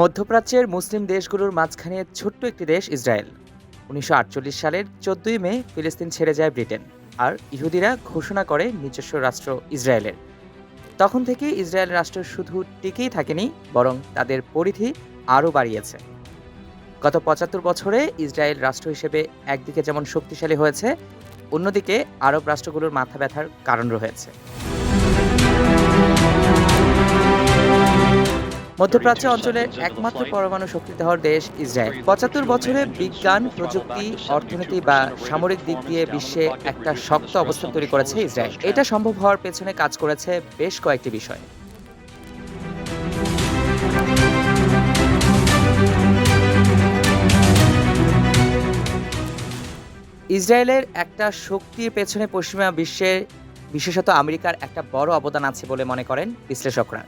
মধ্যপ্রাচ্যের মুসলিম দেশগুলোর মাঝখানে ছোট্ট একটি দেশ ইসরায়েল। উনিশশো আটচল্লিশ সালের চোদ্দই মে ফিলিস্তিন ছেড়ে যায় ব্রিটেন, আর ইহুদিরা ঘোষণা করে নিজস্ব রাষ্ট্র ইসরায়েলের। তখন থেকে ইসরায়েল রাষ্ট্র শুধু টিকেই থাকেনি, বরং তাদের পরিধি আরও বাড়িয়েছে। গত পঁচাত্তর বছরে ইসরায়েল রাষ্ট্র হিসেবে একদিকে যেমন শক্তিশালী হয়েছে, অন্যদিকে আরব রাষ্ট্রগুলোর মাথা ব্যথার কারণ রয়েছে। মধ্যপ্রাচ্য অঞ্চলের একমাত্র পরমাণু শক্তিধর দেশ ইসরায়েল। পঁচাত্তর বছরে বিজ্ঞান প্রযুক্তি অর্থনীতি বা সামরিক দিক দিয়ে বিশ্বে একটা শক্ত অবস্থান তৈরি করেছে ইসরায়েল। এটা সম্ভব হওয়ার পেছনে কাজ করেছে বেশ কয়েকটি বিষয়। ইসরায়েলের একটা শক্তির পেছনে পশ্চিমা বিশ্বে বিশেষত আমেরিকার একটা বড় অবদান আছে বলে মনে করেন বিশ্লেষকরা।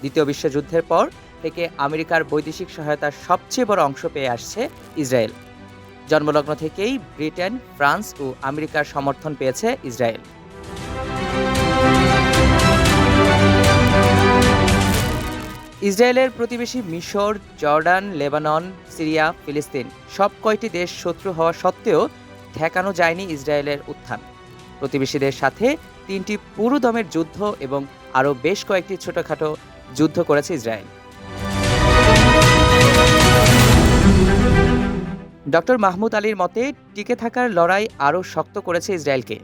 দ্বিতীয় বিশ্বযুদ্ধের পর থেকে আমেরিকার বৈদেশিক সহায়তার সবচেয়ে বড় অংশ পেয়ে আসছে ইসরায়েল। জন্মলগ্ন থেকেই ব্রিটেন, ফ্রান্স ও আমেরিকার সমর্থন পেয়েছে ইসরায়েল। ইসরায়েলের প্রতিবেশী মিশর, জর্ডান, লেবানন, সিরিয়া, ফিলিস্তিন সব কয়টি দেশ শত্রু হওয়া সত্ত্বেও ঠেকানো যায়নি ইসরায়েলের উত্থান। প্রতিবেশীদের সাথে তিনটি পুরোদমের যুদ্ধ এবং আরও বেশ কয়েকটি ছোটখাটো যুদ্ধ করেছে ইসরায়েল। ডক্টর মাহমুদ আলীর মতে, টিকে থাকার লড়াই আরও শক্ত করেছে ইসরায়েলকে।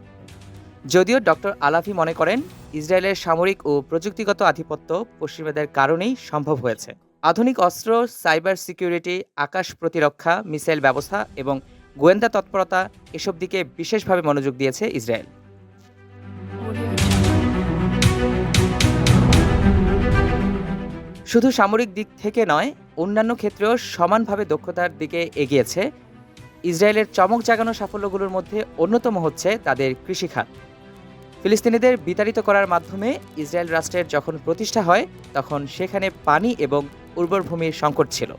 যদিও ডক্টর আলাফি মনে করেন, ইসরায়েলের সামরিক ও প্রযুক্তিগত আধিপত্য পশ্চিমাদের কারণেই সম্ভব হয়েছে। আধুনিক অস্ত্র, সাইবার সিকিউরিটি, আকাশ প্রতিরক্ষা, মিসাইল ব্যবস্থা এবং গোয়েন্দা তৎপরতা এসব দিকে বিশেষভাবে মনোযোগ দিয়েছে ইসরায়েল। শুধু সামরিক দিক থেকে নয়, অন্যান্য ক্ষেত্রেও সমানভাবে দক্ষতার দিকে এগিয়েছে। ইসরায়েলের চমক জাগানো সাফল্যগুলোর মধ্যে অন্যতম হচ্ছে তাদের কৃষিখাত। ফিলিস্তিনিদের বিতাড়িত করার মাধ্যমে ইসরায়েল রাষ্ট্রের যখন প্রতিষ্ঠা হয়, তখন সেখানে পানি এবং উর্বর ভূমির সংকট ছিল।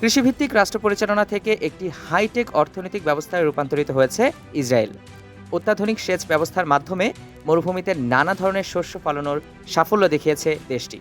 কৃষিভিত্তিক রাষ্ট্র পরিচালনা থেকে একটি হাইটেক অর্থনৈতিক ব্যবস্থায় রূপান্তরিত হয়েছে ইসরায়েল। অত্যাধুনিক সেচ ব্যবস্থার মাধ্যমে মরুভূমিতে নানা ধরনের শস্য ফলানোর সাফল্য দেখিয়েছে দেশটি।